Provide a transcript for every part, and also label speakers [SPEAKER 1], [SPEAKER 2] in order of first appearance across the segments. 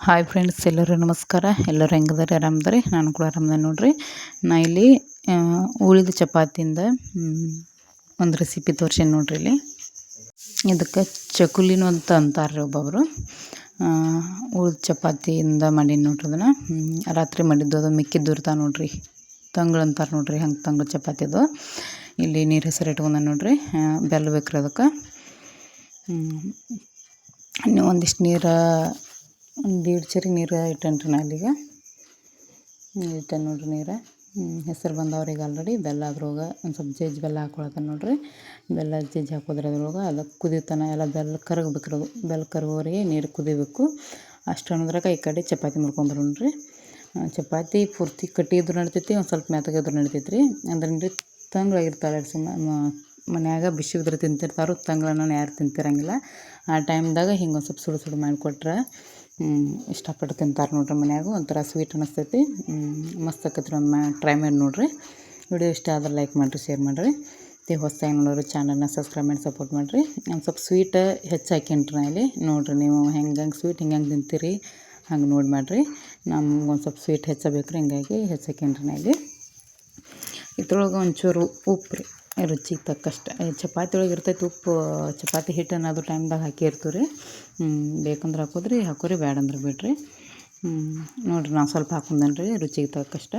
[SPEAKER 1] Hi friends ಎಲ್ಲರೂ ನಮಸ್ಕಾರ. ಎಲ್ಲರೂ ಹೆಂಗದಾರೆ ಆರಾಮದಾರಿ? ನಾನು ಕೂಡ ಆರಾಮದ ನೋಡ್ರಿ. ನಾ ಇಲ್ಲಿ ಉಳಿದ ಚಪಾತಿಯಿಂದ ಒಂದು ರೆಸಿಪಿ ತೋರ್ಸೇನಿ ನೋಡ್ರಿ ಇಲ್ಲಿ. ಇದಕ್ಕೆ ಚಕುಲಿನು ಅಂತ ಅಂತಾರೆ ಒಬ್ಬೊಬ್ಬರು ಉಳಿದ ಚಪಾತಿಯಿಂದ ಮಾಡೀನಿ ನೋಡ್ರಿ ಅದನ್ನು. ರಾತ್ರಿ ಮಾಡಿದ್ದು ಅದು ಮಿಕ್ಕಿದ್ದು ಇರ್ತಾವೆ ನೋಡ್ರಿ. ತಂಗಳು ಅಂತಾರೆ ನೋಡ್ರಿ ಹಂಗೆ ತಂಗಳು ಚಪಾತಿ ಅದು. ಇಲ್ಲಿ ನೀರು ಹೆಸರು ಇಟ್ಕೊಂಡ ನೋಡ್ರಿ. ಬೆಲ್ಲ ಬೇಕ್ರಿ ಅದಕ್ಕೆ. ಒಂದಿಷ್ಟು ನೀರು ಒಂದು ದೀಡ್ ಚರಿ ನೀರು ಇಟ್ಟೇನಿ ರೀ ನಾ ಇಲ್ಲಿಗೆ. ಇಟ್ಟೆ ನೋಡ್ರಿ ನೀರು. ಹೆಸರು ಬಂದವ್ರಿಗೆ ಆಲ್ರೆಡಿ ಬೆಲ್ಲ ಅದ್ರೊಳಗೆ ಒಂದು ಸ್ವಲ್ಪ ಜಜ್ಜಿ ಬೆಲ್ಲ ಹಾಕೊಳತ್ತ ನೋಡ್ರಿ. ಬೆಲ್ಲ ಜಜ್ಜಿ ಹಾಕೋದ್ರೆ ಅದ್ರೊಳಗೆ ಅದು ಕುದಿತನ ಎಲ್ಲ ಬೆಲ್ಲ ಕರಗಬೇಕ್ರಿ ಬೆಲ್ಲ ಕರಗೋರಿಗೆ ನೀರು ಕುದಿಬೇಕು. ಅಷ್ಟು ಅನ್ನೋದ್ರಾಗ ಈ ಕಡೆ ಚಪಾತಿ ಮಾಡ್ಕೊಂಡ್ರು ನೋಡ್ರಿ ಚಪಾತಿ ಪೂರ್ತಿ ಕಟ್ಟಿದ್ರು ನಡ್ತೈತಿ, ಒಂದು ಸ್ವಲ್ಪ ಮೆತ್ತಗಿದ್ರು ನಡಿತೈತಿ ರೀ ಅಂದ್ರೆ ತಂಗ್ಳಾಗಿರ್ತಾಳೆ ಸುಮ್ಮ ಮನ್ಯಾಗ ಬಿಸಿ ಇದ್ರೆ ತಿಂತಿರ್ತಾರೋ ತಂಗ್ಳನ್ನ ಯಾರು ತಿಂತಿರಂಗಿಲ್ಲ. ಆ ಟೈಮ್ದಾಗ ಹಿಂಗೆ ಒಂದು ಸ್ವಲ್ಪ ಸುಡು ಸುಡು ಮಾಡಿಕೊಟ್ರೆ ಇಷ್ಟಪಟ್ಟು ತಿಂತಾರೆ ನೋಡ್ರಿ ಮನ್ಯಾಗ. ಒಂಥರ ಸ್ವೀಟ್ ಅನ್ನಿಸ್ತೈತಿ ಮಸ್ತ್ ಆಕೈತಿ ಒಮ್ಮೆ ಟ್ರೈ ಮಾಡಿ ನೋಡ್ರಿ. ವಿಡಿಯೋ ಇಷ್ಟ ಆದ್ರೆ ಲೈಕ್ ಮಾಡಿರಿ ಶೇರ್ ಮಾಡಿರಿ. ಮತ್ತು ಹೊಸದಾಗಿ ನೋಡೋರು ಚಾನಲ್ನ ಸಬ್ಸ್ಕ್ರೈಬ್ ಮಾಡಿ ಸಪೋರ್ಟ್ ಮಾಡಿರಿ. ಒಂದು ಸ್ವಲ್ಪ ಸ್ವೀಟ್ ಹೆಚ್ಚು ಹಾಕೇನ್ರಿ ನಾ ಇಲ್ಲಿ. ನೋಡಿರಿ ನೀವು ಹೆಂಗೆ ಹಂಗೆ ಸ್ವೀಟ್ ಹಿಂಗೆ ಹಂಗೆ ತಿಂತೀರಿ, ಹಂಗೆ ನೋಡಿ ಮಾಡಿರಿ. ನಮ್ಗೆ ಒಂದು ಸ್ವಲ್ಪ ಸ್ವೀಟ್ ಹೆಚ್ಚಬೇಕು ರೀ ಹಿಂಗಾಗಿ ಹೆಚ್ಚು ಹಾಕೇನ್ರಿ ನಾ ಇಲ್ಲಿ. ಇದ್ರೊಳಗೆ ಒಂಚೂರು ಉಪ್ಪು ರೀ ರುಚಿಗೆ ತಕ್ಕಷ್ಟು ಚಪಾತಿ ಒಳಗೆ ಇರ್ತೈತೆ ಉಪ್ಪು ಚಪಾತಿ ಹಿಟ್ಟನ್ನು ಅದು ಟೈಮ್ದಾಗ ಹಾಕಿರ್ತೀವಿ ರೀ ಬೇಕಂದ್ರೆ ಹಾಕೋದ್ರಿ ಹಾಕೋರಿ ಬ್ಯಾಡ ಅಂದ್ರೆ ಬಿಡ್ರಿ. ನೋಡಿರಿ ನಾನು ಸ್ವಲ್ಪ ಹಾಕೊಂಡೇನಿ ರೀ ರುಚಿಗೆ ತಕ್ಕಷ್ಟು.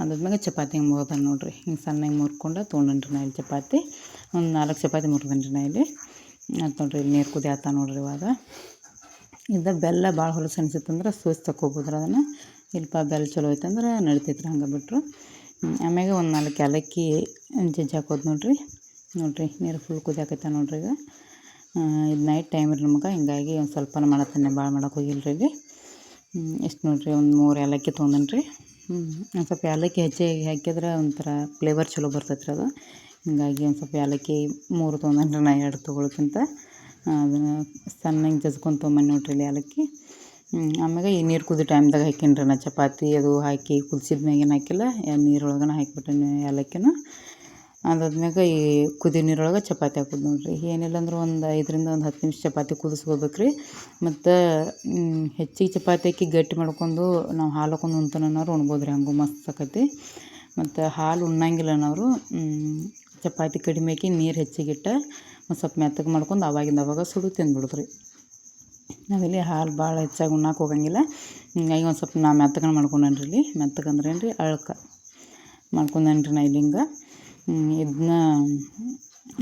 [SPEAKER 1] ಅದಾದ್ಮೇಲೆ ಚಪಾತಿ ಹಿಂಗೆ ಮುರಿದ ನೋಡಿರಿ. ಹಿಂಗೆ ಸಣ್ಣಗೆ ಮುರ್ಕೊಂಡು ತೊಗೊಂಡೇನಿ ನಾ ಇಲ್ಲಿ ಚಪಾತಿ. ಒಂದು ನಾಲ್ಕು ಚಪಾತಿ ಮುರಿದೇನಿ ರೀ ನಾ ಇಲ್ಲಿ. ಅದು ನೋಡಿರಿ ಇಲ್ಲಿ ನೀರು ಕುದಿ ಆತ ನೋಡಿರಿ ಇವಾಗ. ಇದು ಬೆಲ್ಲ ಭಾಳ ಹೊಲಸು ಅನಿಸುತ್ತಂದ್ರೆ ಸೂಸ್ ತಗೋಬೋದ್ರಿ ಅದನ್ನು. ಇಲ್ಪ ಬೆಲ್ಲ ಚಲೋ ಐತಂದ್ರೆ ನಡಿತೈತ್ರಿ ಹಂಗೆ ಹ್ಮ್, ಆಮ್ಯಾಗ ಒಂದು ನಾಲ್ಕು ಏಲಕ್ಕಿ ಜಜ್ಜಿ ಹಾಕೋದು ನೋಡಿರಿ. ನೋಡ್ರಿ, ನೀರು ಫುಲ್ ಕುದಿಯಾಕೈತೆ ನೋಡ್ರಿ ಈಗ. ಇದು ನೈಟ್ ಟೈಮ್ ರೀ ನಮಗೆ. ಹಿಂಗಾಗಿ ಒಂದು ಸ್ವಲ್ಪ ಮಾಡತ್ತೇನೆ ಭಾಳ ಮಾಡಕ್ಕೆ ಹೋಗಿಲ್ಲ ರೀ ಎಷ್ಟು ನೋಡ್ರಿ, ಒಂದು ಮೂರು ಏಲಕ್ಕಿ ತೊಗೊಂಡೇನಿ ರೀ ಒಂದು ಸ್ವಲ್ಪ ಏಲಕ್ಕಿ ಹೆಚ್ಚಿಗೆ ಹಾಕಿದ್ರೆ ಒಂಥರ ಫ್ಲೇವರ್ ಚಲೋ ಬರ್ತೈತೆ ರೀ ಅದು. ಹಿಂಗಾಗಿ ಒಂದು ಸ್ವಲ್ಪ ಏಲಕ್ಕಿ ಮೂರು ತೊಗೊಂಡೇನಿ ರೀ ನಾ ಎರಡು ತೊಗೊಳಕ್ಕಿಂತ ಅದನ್ನು ಸಣ್ಣಗೆ ಜಜ್ಕೊಂಡು ತೊಗೊಂಬಂದು ನೋಡ್ರಿ ಇಲ್ಲಿ ಏಲಕ್ಕಿ ಆಮ್ಯಾಗ ಈ ನೀರು ಕುದಿ ಟೈಮ್ದಾಗ ಹಾಕೀನಿ ರೀ ನಾ ಚಪಾತಿ ಅದು ಹಾಕಿ ಕುದಿಸಿದ ಮ್ಯಾಗೇನು ಹಾಕಿಲ್ಲ ನೀರೊಳಗನ ಹಾಕಿಬಿಟ್ಟೇನಿ ಏಲಕ್ಕಿನ. ಅದಾದ್ಮ್ಯಾಗ ಈ ಕುದಿ ನೀರೊಳಗೆ ಚಪಾತಿ ಹಾಕೋದು ನೋಡಿರಿ. ಏನಿಲ್ಲ ಅಂದ್ರೆ ಒಂದು ಐದರಿಂದ ಒಂದು ಹತ್ತು ನಿಮಿಷ ಚಪಾತಿ ಕುದಿಸ್ಕೋಬೇಕು ರೀ ಮತ್ತು ಹೆಚ್ಚಿಗೆ ಚಪಾತಿ ಹಾಕಿ ಗಟ್ಟಿ ಮಾಡ್ಕೊಂಡು ನಾವು ಹಾಲು ಹಾಕೊಂಡು ಉಣ್ತಾನವ್ರು ಉಣ್ಬೋದು ರೀ ಹಂಗೂ ಮಸ್ತ್ ಸಕತಿ ಮತ್ತು ಹಾಲು ಉಣ್ಣಂಗಿಲ್ಲ ನಾವು ಚಪಾತಿ ಕಡಿಮೆ ಹಾಕಿ ನೀರು ಹೆಚ್ಚಿಗಿಟ್ಟು ಒಂದು ಸ್ವಲ್ಪ ಮೆತ್ತಗೆ ಮಾಡ್ಕೊಂಡು ಅವಾಗಿಂದ ಅವಾಗ ಸುಡು ತಿಂದ್ಬಿಡೋದು ರೀ ನಾವಿಲ್ಲಿ ಹಾಲು ಭಾಳ ಹೆಚ್ಚಾಗಿ ಉಣ್ಣಕ್ಕೆ ಹೋಗಂಗಿಲ್ಲ. ಹಿಂಗಾಗಿ ಒಂದು ಸ್ವಲ್ಪ ನಾ ಮೆತ್ತಗೆ ಮಾಡ್ಕೊಂಡೇನಿ ಇಲ್ಲಿ. ಮೆತ್ತಗೆ ಏನು ರೀ ಅಳ್ಕ ಮಾಡ್ಕೊಂಡೇನಿ ರೀ ನಾ ಇಲ್ಲಿ ಇದನ್ನ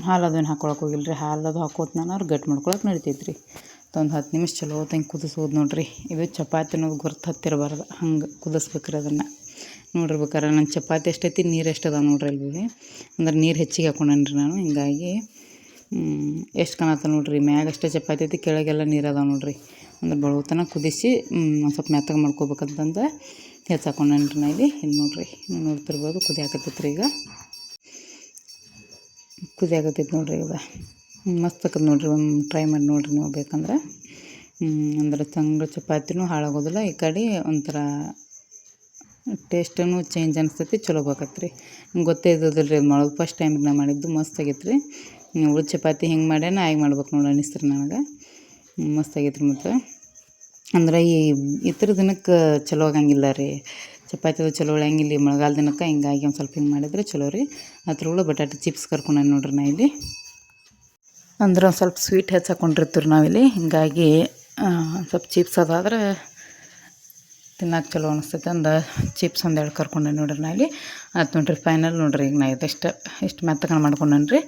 [SPEAKER 1] ಹಾಲು ಅದೇನು ಹಾಕೊಳಕ್ಕೆ ಹೋಗಿಲ್ಲ ರೀ ಹಾಲು ಅದು ಹಾಕೋತ ನಾನು ಅವ್ರು ಗಟ್ಟಿ ಮಾಡ್ಕೊಳಕ್ಕೆ ನಡಿತೈತೆ ರೀ ಒಂದು ಹತ್ತು ನಿಮಿಷ ಚಲೋ ಹೊತ್ತಂಗೆ ಕುದಿಸೋದು ನೋಡ್ರಿ. ಇದು ಚಪಾತಿ ಅನ್ನೋದು ಗುರ್ತು ಹತ್ತಿರಬಾರ್ದು. ಹಂಗೆ ಕುದಿಸ್ಬೇಕ್ರಿ ಅದನ್ನು. ನೋಡಿರ್ಬೇಕಾರೆ ನನ್ನ ಚಪಾತಿ ಎಷ್ಟೈತಿ, ನೀರು ಎಷ್ಟದ ನೋಡ್ರಿ ಅಲ್ಲಿ ಅಂದ್ರೆ ನೀರು ಹೆಚ್ಚಿಗೆ ಹಾಕೊಂಡೇನಿ ರೀ ನಾನು. ಹಿಂಗಾಗಿ ಎಷ್ಟು ಕಾಣತ್ತ ನೋಡ್ರಿ? ಮ್ಯಾಗ ಅಷ್ಟೇ ಚಪಾತಿ ಐತಿ, ಕೆಳಗೆಲ್ಲ ನೀರು ಅದಾವೆ ನೋಡಿರಿ. ಅಂದ್ರೆ ಬಳುತನ ಕುದಿಸಿ ಒಂದು ಸ್ವಲ್ಪ ಮೆತ್ತಗೆ ಮಾಡ್ಕೋಬೇಕಂತಂದು ಹೆಚ್ಚು ಹಾಕೊಂಡೇನಿ ರೀ ನಾ ಇಲ್ಲಿ. ಇಲ್ಲಿ ನೋಡ್ರಿ ನೋಡ್ತಿರ್ಬೋದು, ಕುದಿ ಹಾಕತ್ತೈತೆ ರೀ ಈಗ. ಕುದಿ ನೋಡಿರಿ ಈಗ. ಮಸ್ತ್ ಆಕತ್ ನೋಡ್ರಿ, ಒಂದು ಟ್ರೈ ಮಾಡಿ ನೋಡಿರಿ ನೀವು ಬೇಕಂದ್ರೆ. ಅಂದ್ರೆ ತಂಗಳು ಚಪಾತಿನೂ ಹಾಳಾಗೋದಿಲ್ಲ. ಈ ಕಡೆ ಒಂಥರ ಟೇಸ್ಟೂ ಚೇಂಜ್ ಅನಿಸ್ತೈತಿ, ಚಲೋ ಬೇಕತ್ತೆ ರೀ ಗೊತ್ತೇ ಇದ್ದದಿಲ್ಲ ರೀ ಅದು ಮಾಡೋದು ಫಸ್ಟ್ ಟೈಮ್ ನಾ ಮಾಡಿದ್ದು, ಮಸ್ತ್ ಆಗೈತೆ ರೀ ಉಳಿದ ಚಪಾತಿ ಹೆಂಗೆ ಮಾಡ್ಯಾನ ಆಗಿ ಮಾಡ್ಬೇಕು ನೋಡಿ ಅನಿಸ್ತು ರೀ ನನಗೆ ಮಸ್ತ್ ಆಗೈತೆ ರೀ ಮತ್ತು. ಅಂದ್ರೆ ಈ ಇತರ ದಿನಕ್ಕೆ ಚಲೋ ಆಗಂಗಿಲ್ಲ ರೀ. ಚಪಾತಿ ಚಲೋ ಉಳಿಯಂಗಿಲ್ಲ. ಈ ಮಳೆಗಾಲ ದಿನಕ್ಕೆ ಹಿಂಗಾಗಿ ಒಂದು ಸ್ವಲ್ಪ ಹಿಂಗೆ ಮಾಡಿದ್ರೆ ಚಲೋ ರೀ. ಅದ್ರೊಳಗೆ ಬಟಾಟೆ ಚಿಪ್ಸ್ ಕರ್ಕೊಂಡು ನೋಡ್ರಿ ನಾ ಇಲ್ಲಿ. ಅಂದ್ರೆ ಒಂದು ಸ್ವಲ್ಪ ಸ್ವೀಟ್ ಹೆಚ್ಚಾಕೊಂಡಿರ್ತೀವಿ ನಾವಿಲ್ಲಿ ಹಿಂಗಾಗಿ ಸ್ವಲ್ಪ ಚಿಪ್ಸ್ ಅದಾದ್ರೆ ತಿನ್ನಕ್ಕೆ ಚಲೋ ಅನಿಸ್ತೈತೆ. ಅಂದ ಚಿಪ್ಸ್ ಒಂದೆರಡು ಕರ್ಕೊಂಡೆ ನೋಡ್ರಿ ನಾ ಇಲ್ಲಿ. ಆಯ್ತು ನೋಡ್ರಿ ಫೈನಲ್ ನೋಡ್ರಿ ಈಗ ನಾ ಇದಷ್ಟು ಇಷ್ಟು ಕಣ ರೀ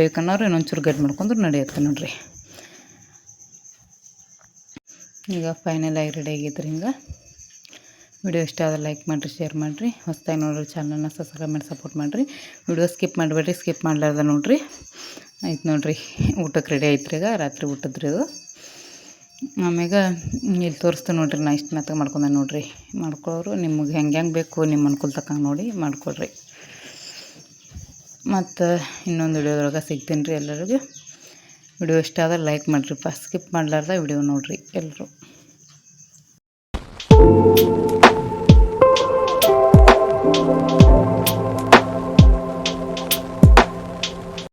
[SPEAKER 1] ಬೇಕನ್ನೋರು ಇನ್ನೊಂಚೂರು ಗಡ್ಡೆ ಮಾಡ್ಕೊಂಡ್ರೆ ನಡೆಯುತ್ತೆ ನೋಡ್ರಿ. ಈಗ ಫೈನಲ್ ಆಗಿ ರೆಡಿ ಆಗಿದ್ರಿ ಹಿಂಗೆ. ವಿಡಿಯೋ ಇಷ್ಟ ಆದ್ರೆ ಲೈಕ್ ಮಾಡಿರಿ ಶೇರ್ ಮಾಡಿರಿ. ಹೊಸ್ದಾಗಿ ನೋಡ್ರಿ ಚಾನಲ್ನ ಸಬ್ಸ್ಕ್ರೈಬ್ ಮಾಡಿ ಸಪೋರ್ಟ್ ಮಾಡಿರಿ. ವಿಡಿಯೋ ಸ್ಕಿಪ್ ಮಾಡಬೇಡ್ರಿ ಸ್ಕಿಪ್ ಮಾಡಲಾರ್ದ ನೋಡ್ರಿ. ಆಯ್ತು ನೋಡ್ರಿ ಊಟಕ್ಕೆ ರೆಡಿ ಆಯ್ತು ಈಗ. ರಾತ್ರಿ ಊಟದ ರೀ ಇದು. ಆಮ್ಯಾಗ ಇಲ್ಲಿ ತೋರಿಸ್ತೀನಿ ನೋಡಿರಿ, ನಾ ಇಷ್ಟು ಮೆತ್ತಗೆ ಮಾಡ್ಕೊಂಡೆ ನೋಡಿರಿ. ಮಾಡ್ಕೊಳ್ಳೋರು ನಿಮಗೆ ಹೆಂಗೆ ಹೆಂಗೆ ಬೇಕು ನಿಮ್ಮ ಅನುಕೂಲ ತಕ್ಕಂಗೆ ನೋಡಿ ಮಾಡಿಕೊಡ್ರಿ. ಮತ್ತು ಇನ್ನೊಂದು ವಿಡಿಯೋದೊಳಗೆ ಸಿಗ್ತೀನಿ ರೀ ಎಲ್ಲರಿಗೂ. ವಿಡಿಯೋ ಇಷ್ಟ ಆದ್ರೆ ಲೈಕ್ ಮಾಡಿರಿ ಸ್ಕಿಪ್ ಮಾಡಲಾರ್ದ ವಿಡಿಯೋ ನೋಡಿರಿ ಎಲ್ಲರೂ